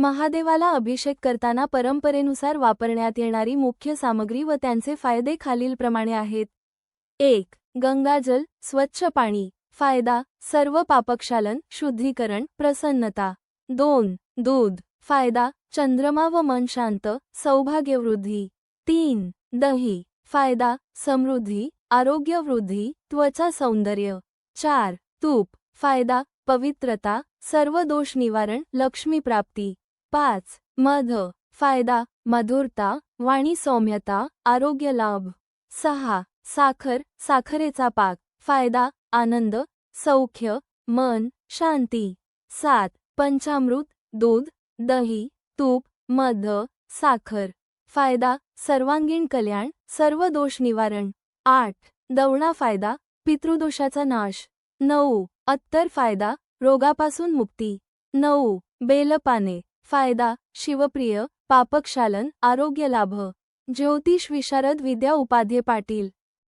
महादेवाला अभिषेक करताना परंपरेनुसार वापरण्यात येणारी मुख्य सामग्री व त्यांचे फायदे खालीलप्रमाणे आहेत. एक गंगाजल स्वच्छ पाणी. फायदा सर्व पापक्षालन शुद्धीकरण प्रसन्नता. दोन दूध. फायदा चंद्रमा व मन शांत सौभाग्यवृद्धी. तीन दही. फायदा समृद्धी आरोग्यवृद्धी त्वचा सौंदर्य. चार तूप. फायदा पवित्रता सर्व दोष निवारण लक्ष्मी प्राप्ती. पाच मध फायदा मधुरता वाणी सौम्यता आरोग्य लाभ. सहा साखर साखरेचा पाक फायदा आनंद सौख्य मन शांती. सात पंचामृत दूध दही तूप मध साखर. फायदा सर्वांगीण कल्याण सर्व दोष निवारण. आठ दवणा फायदा पितृदोषाचा नाश. नऊ अत्तर फायदा रोगापासून मुक्ती. नऊ बेलपाने फायदा शिवप्रिय पापक्षालन आरोग्य लाभ. ज्योतिष विशारद विद्या उपाध्ये पाटील.